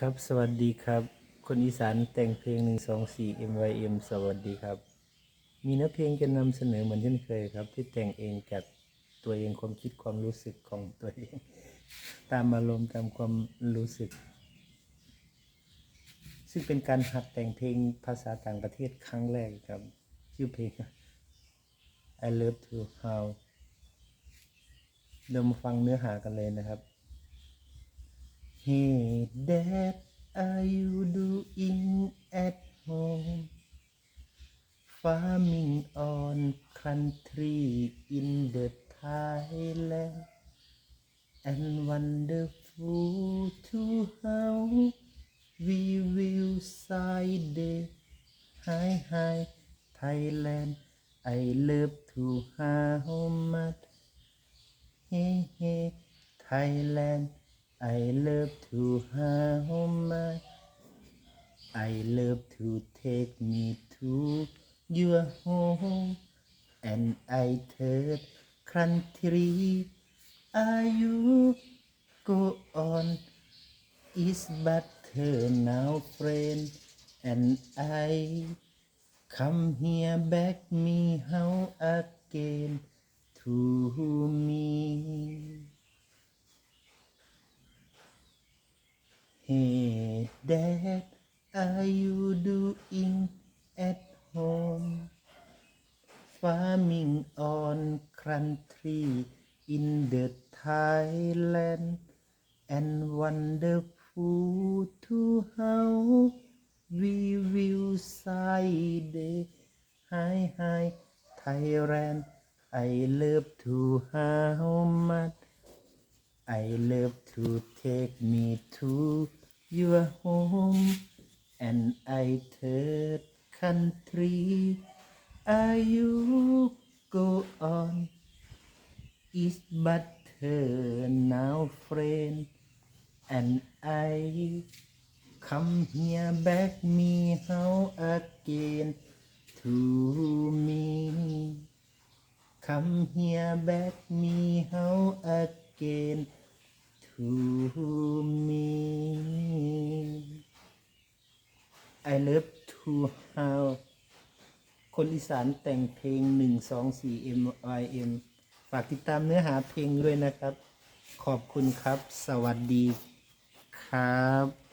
ครับ สวัสดีครับ คนอีสานแต่งเพลง 124 MYM สวัสดีครับ มีเนื้อเพลงจะนำเสนอเหมือนเช่นเคยครับ ที่แต่งเองจากตัวเองความคิดความรู้สึกของตัวเอง ตามอารมณ์ตามความรู้สึก ซึ่งเป็นการหัดแต่งเพลงภาษาต่างประเทศครั้งแรกครับ ชื่อเพลง I Love to How เรามาฟังเนื้อหากันเลยนะครับ Hey Dad, are you doing at home? Farming on country in the Thailand and wonderful to how we will side the hi hi Thailand. I love to how much Hey hey Thailand I love to how much I love to take me to your home. And I third country are you go on? Is but her now friend. And I come here back me how again to me Hey Dad, are you doing at home? Farming on country in the Thailand and wonderful to how we will side the hi hi Thailand. I love to how I love to take me to your home and I third country. Are you go on? Is but her now friend and I come here back me how again to me. Come here back me how again to me I love to how คนอีสานแต่งเพลง 124 MYM ฝากติดตามเนื้อหาเพลงด้วยนะครับ ขอบคุณครับ สวัสดีครับ